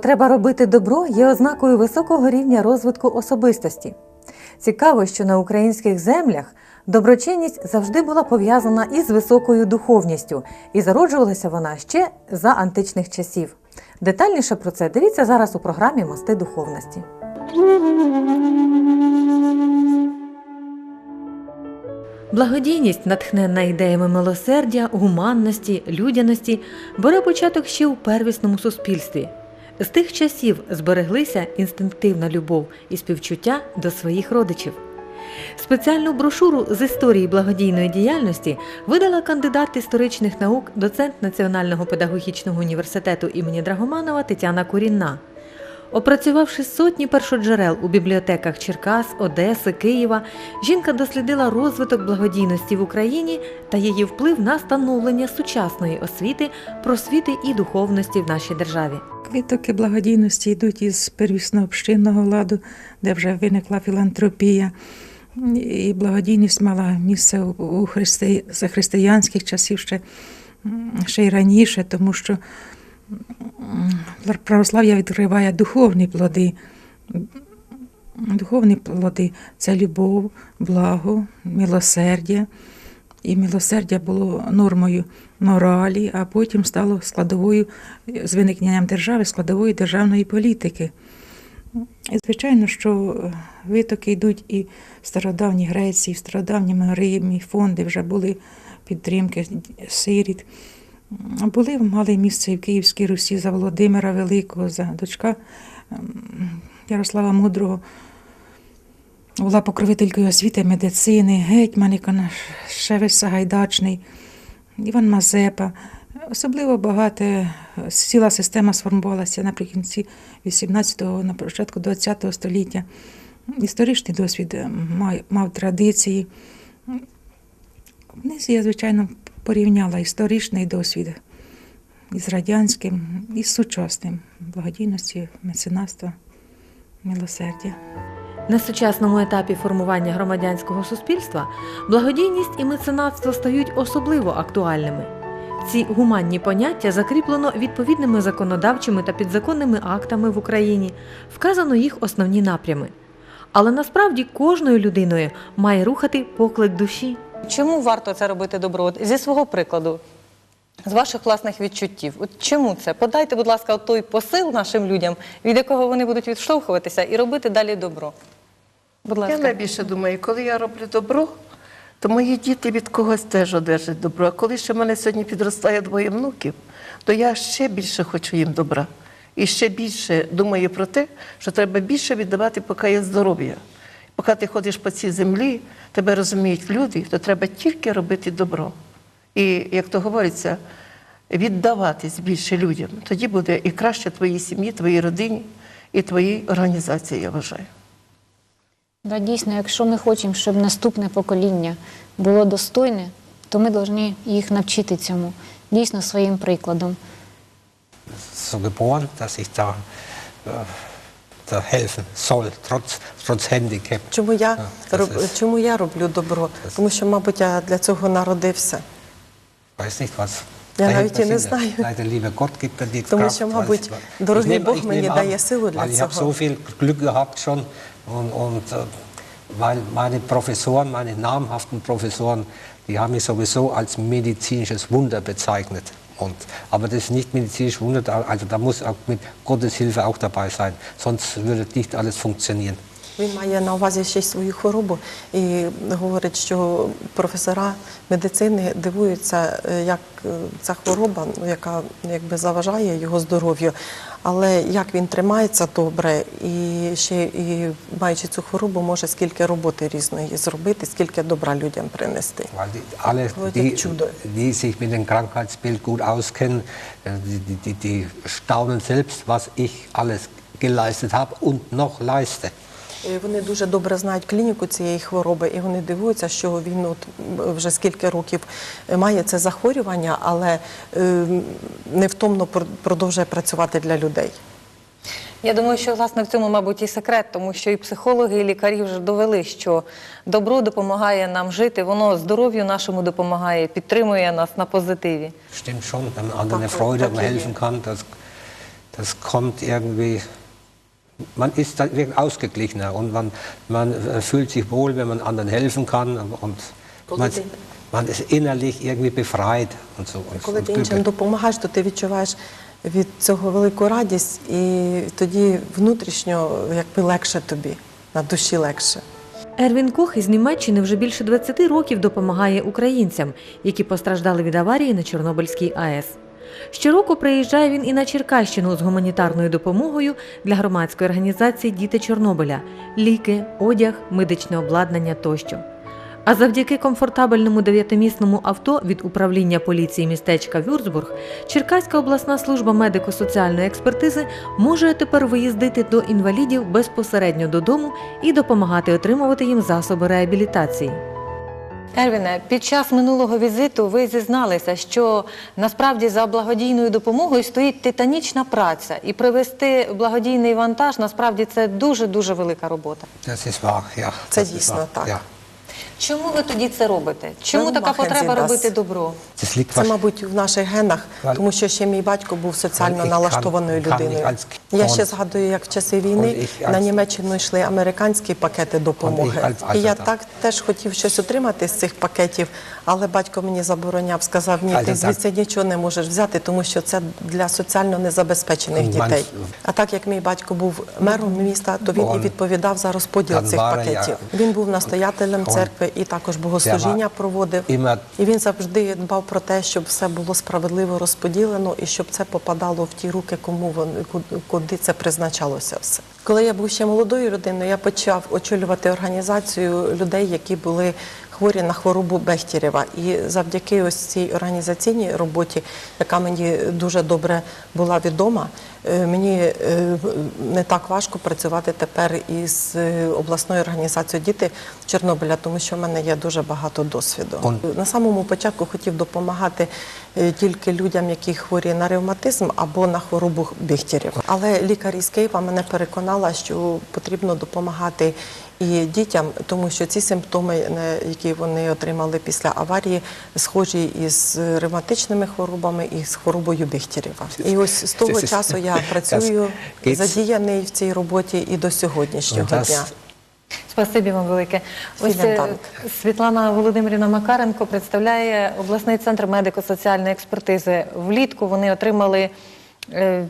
Потреба робити добро є ознакою високого рівня розвитку особистості. Цікаво, що на українських землях доброчинність завжди була пов'язана із високою духовністю, і зароджувалася вона ще за античних часів. Детальніше про це дивіться зараз у програмі Мости духовності. Благодійність, натхненна ідеями милосердя, гуманності, людяності, бере початок ще у первісному суспільстві. З тих часів збереглися інстинктивна любов і співчуття до своїх родичів. Спеціальну брошуру з історії благодійної діяльності видала кандидат історичних наук, доцент Національного педагогічного університету імені Драгоманова Тетяна Курінна. Опрацювавши сотні першоджерел у бібліотеках Черкас, Одеси, Києва, жінка дослідила розвиток благодійності в Україні та її вплив на становлення сучасної освіти, просвіти і духовності в нашій державі. Витоки благодійності йдуть із первісного общинного ладу, де вже виникла філантропія. І благодійність мала місце у христи... за християнських часів ще, ще й раніше, тому що православ'я відкриває духовні плоди. Духовні плоди це любов, благо, милосердя. І милосердя було нормою моралі, а потім стало складовою з виникненням держави, складовою державної політики. І, звичайно, що витоки йдуть і в стародавній Греції, в стародавньому Римі, фонди вже були підтримки сиріт. Були, мали місце і в Київській Русі за Володимира Великого, за дочка ем, Ярослава Мудрого. Була покровителькою освіти, медицини, гетьман Іконашевич Сагайдачний, Іван Мазепа. Особливо багато ціла система сформувалася наприкінці 18-го, на початку 20-го століття. Історичний досвід мав, традиції. Вниз я, звичайно, порівняла історичний досвід із радянським, і з сучасним благодійності, меценатства, милосердя. На сучасному етапі формування громадянського суспільства благодійність і меценатство стають особливо актуальними. Ці гуманні поняття закріплено відповідними законодавчими та підзаконними актами в Україні, вказано їх основні напрями. Але насправді кожною людиною має рухати поклик душі. Чому варто це робити добро? Зі свого прикладу, з ваших власних відчуттів. От чому це? Подайте, будь ласка, той посил нашим людям, від якого вони будуть відштовхуватися і робити далі добро. Будь Я найбільше думаю, коли я роблю добро, то мої діти від когось теж одержать добро. А коли ще в мене сьогодні підростає двоє внуків, то я ще більше хочу їм добра. І ще більше думаю про те, що треба більше віддавати, поки є здоров'я. Поки ти ходиш по цій землі, тебе розуміють люди, то треба тільки робити добро. І, як то говориться, віддаватись більше людям. Тоді буде і краще твоїй сім'ї, твоїй родині і твоїй організації, я вважаю. Да, дійсно, якщо ми хочемо, щоб наступне покоління було достойне, то ми повинні їх навчити цьому дійсно своїм прикладом. so geboren, dass ich da, äh, da helfen soll, trotz, trotz Handicap. Чому я, роб, ist- чому я роблю добро? Тому що, мабуть, я для цього народився. weiß nicht, was dahinter навіть і не знаю. Liebe Gott gibt mir Тому Kraft. що, мабуть, дорогий Бог мені дає силу для weil ich habe цього. so viel Glück gehabt schon und, und äh, weil meine Professoren, meine namhaften Professoren, die haben mich sowieso als medizinisches Wunder bezeichnet. Und, aber das ist nicht medizinisches Wunder, da- also da muss auch mit Gottes Hilfe auch dabei sein, sonst würde nicht alles funktionieren. Він має на увазі ще й свою хворобу і говорить, що професора медицини дивуються, е, як е, ця хвороба, ну, яка якби заважає його здоров'ю, Але як він тримається добре, і ще і маючи цю хворобу, може скільки роботи різної зробити, скільки добра людям принести. Alle, Leute, die, sich mit dem Krankheitsbild gut auskennen, äh, die, die, die, die staunen selbst, was ich alles geleistet habe und noch leiste. Е, Вони дуже добре знають клініку цієї хвороби, і вони дивуються, що він от вже скільки років має це захворювання, але е, невтомно продовжує працювати для людей. Я думаю, що власне в цьому, мабуть, і секрет, тому що і психологи, і лікарі вже довели, що добро допомагає нам жити, воно здоров'ю нашому допомагає, підтримує нас на позитиві. Stimmt schon, wenn man anderen Freude helfen kann, das, das kommt irgendwie, man ist dann wirklich ausgeglichener und man, man äh, fühlt sich wohl, wenn man anderen helfen kann und man, man ist innerlich irgendwie befreit und so. Und, Коли ти іншим допомагаєш, то ти відчуваєш від цього велику радість, і тоді внутрішньо якби легше тобі, на душі легше. Ервін Кох із Німеччини вже більше 20 років допомагає українцям, які постраждали від аварії на Чорнобильській АЕС. Щороку приїжджає він і на Черкащину з гуманітарною допомогою для громадської організації Діти Чорнобиля ліки, одяг, медичне обладнання тощо. А завдяки комфортабельному дев'ятимісному авто від управління поліції містечка Вюрцбург, Черкаська обласна служба медико-соціальної експертизи може тепер виїздити до інвалідів безпосередньо додому і допомагати отримувати їм засоби реабілітації. Ервіне, під час минулого візиту ви зізналися, що насправді за благодійною допомогою стоїть титанічна праця, і привезти благодійний вантаж насправді це дуже дуже велика робота. Це дійсно так. Чому ви тоді це робите? Чому така потреба робити добро? Це, мабуть, в наших генах, тому що ще мій батько був соціально налаштованою людиною. Я ще згадую, як в часи війни на Німеччину йшли американські пакети допомоги. І я так теж хотів щось отримати з цих пакетів, але батько мені забороняв, сказав, ні, ти звідси нічого не можеш взяти, тому що це для соціально незабезпечених дітей. А так як мій батько був мером міста, то він і відповідав за розподіл цих пакетів. Він був настоятелем церкви і також богослужіння проводив. І він завжди дбав про те, щоб все було справедливо розподілено і щоб це попадало в ті руки, кому вони ку- куди це призначалося все. Коли я був ще молодою людиною, я почав очолювати організацію людей, які були хворі на хворобу Бехтірєва. І завдяки ось цій організаційній роботі, яка мені дуже добре була відома, е, мені е, не так важко працювати тепер із е, обласною організацією діти Чорнобиля, тому що в мене є дуже багато досвіду. Он- На самому початку хотів допомагати тільки людям, які хворі на ревматизм або на хворобу Бехтірєва. Але лікар із Києва мене переконала, що потрібно допомагати і дітям, тому що ці симптоми, е, які вони отримали після аварії, схожі із ревматичними хворобами і з хворобою Бехтірєва. І ось з того часу я працюю задіяний в цій роботі і до сьогоднішнього дня. Спасибі вам велике. Ось е. Світлана Володимирівна Макаренко представляє обласний центр медико-соціальної експертизи. Влітку вони отримали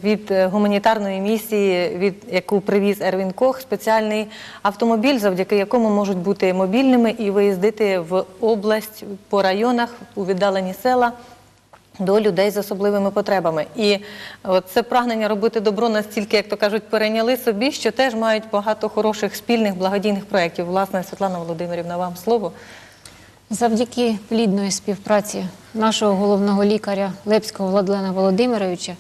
від е, гуманітарної місії, від яку привіз Ервін Кох, спеціальний автомобіль, завдяки якому можуть бути мобільними і виїздити в область по районах у віддалені села до людей з особливими потребами. І от це прагнення робити добро настільки, як то кажуть, перейняли собі, що теж мають багато хороших спільних благодійних проєктів. Власне, Світлана Володимирівна, вам слово. Завдяки плідної співпраці нашого головного лікаря Лепського Владлена Володимировича,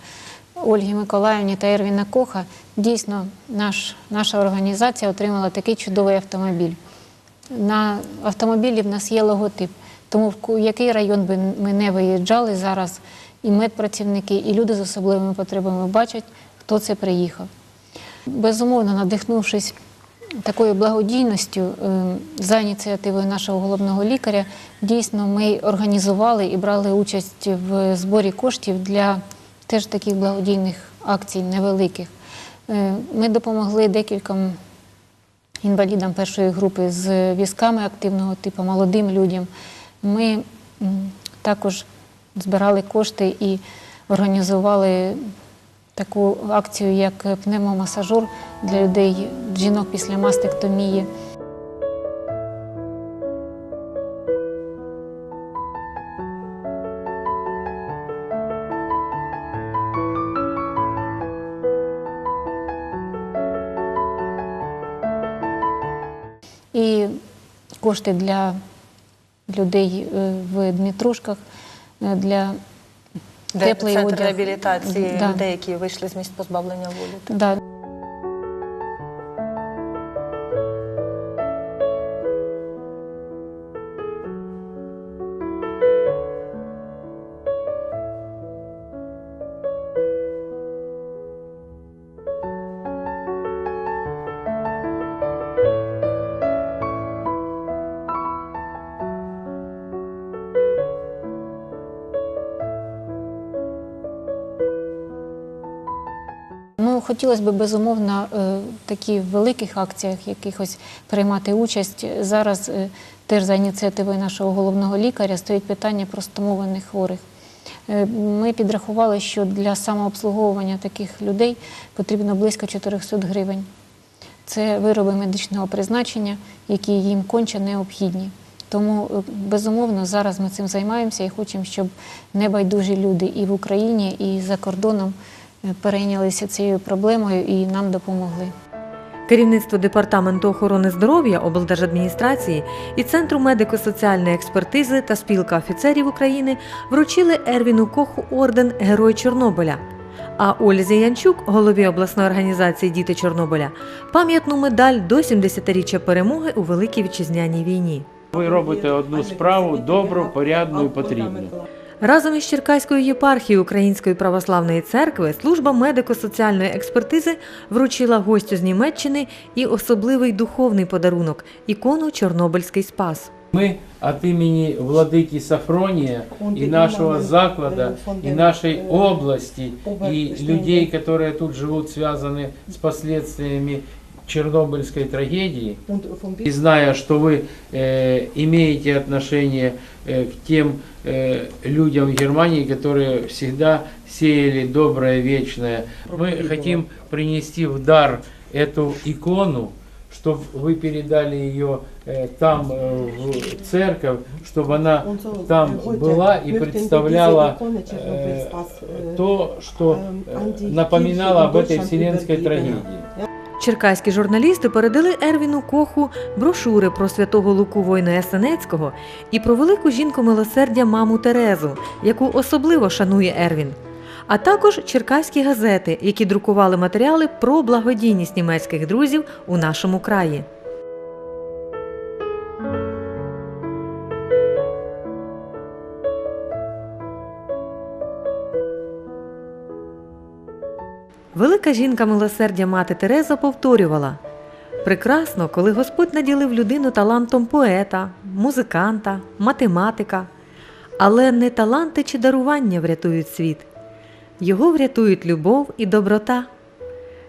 Ольги Миколаївні та Ервіна Коха, дійсно наш, наша організація отримала такий чудовий автомобіль. На автомобілі в нас є логотип. Тому в який район би ми не виїжджали зараз, і медпрацівники, і люди з особливими потребами бачать, хто це приїхав. Безумовно, надихнувшись такою благодійністю е, за ініціативою нашого головного лікаря, дійсно ми організували і брали участь в зборі коштів для теж таких благодійних акцій невеликих. Е, Ми допомогли декільком інвалідам першої групи з візками активного типу, молодим людям. Ми також збирали кошти і організували таку акцію, як пневмомасажур для людей, жінок після мастектомії. Кошти для людей е, в Дмитрушках, е, для теплої центр одяг. реабілітації Да. людей, які вийшли з місць позбавлення волі. Так. Да. Хотілося б безумовно е, в таких великих акціях якихось приймати участь. Зараз е, теж за ініціативою нашого головного лікаря стоїть питання про стомованих хворих. Е, Ми підрахували, що для самообслуговування таких людей потрібно близько 400 гривень. Це вироби медичного призначення, які їм конче необхідні. Тому, безумовно, зараз ми цим займаємося і хочемо, щоб небайдужі люди і в Україні, і за кордоном перейнялися цією проблемою і нам допомогли. Керівництво департаменту охорони здоров'я облдержадміністрації і Центру медико-соціальної експертизи та спілка офіцерів України вручили Ервіну Коху орден Герой Чорнобиля. А Ользі Янчук, голові обласної організації Діти Чорнобиля, пам'ятну медаль до 70-річчя перемоги у Великій вітчизняній війні. Ви робите одну справу добру, порядну і потрібну. Разом із Черкаською єпархією Української православної церкви служба медико-соціальної експертизи вручила гостю з Німеччини і особливий духовний подарунок ікону Чорнобильський спас. Ми від імені владики Сафронія і нашого закладу, і нашої області, і людей, які тут живуть, зв'язані з последствиями Чернобыльской трагедии, и зная, что вы э, имеете отношение э, к тем э, людям в Германии, которые всегда сеяли доброе, вечное, мы хотим принести в дар эту икону, чтобы вы передали ее э, там, э, в церковь, чтобы она там была и представляла э, то, что э, напоминало об этой вселенской трагедии. Черкаські журналісти передали Ервіну Коху брошури про святого Луку воїна Ясенецького і про велику жінку милосердя маму Терезу, яку особливо шанує Ервін. А також черкаські газети, які друкували матеріали про благодійність німецьких друзів у нашому краї. Велика жінка милосердя мати Тереза повторювала прекрасно, коли Господь наділив людину талантом поета, музиканта, математика. Але не таланти чи дарування врятують світ. Його врятують любов і доброта.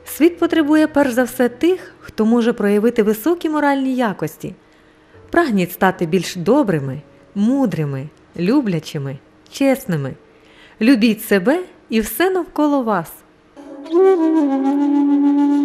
Світ потребує перш за все тих, хто може проявити високі моральні якості. Прагніть стати більш добрими, мудрими, люблячими, чесними. Любіть себе і все навколо вас. Thank you.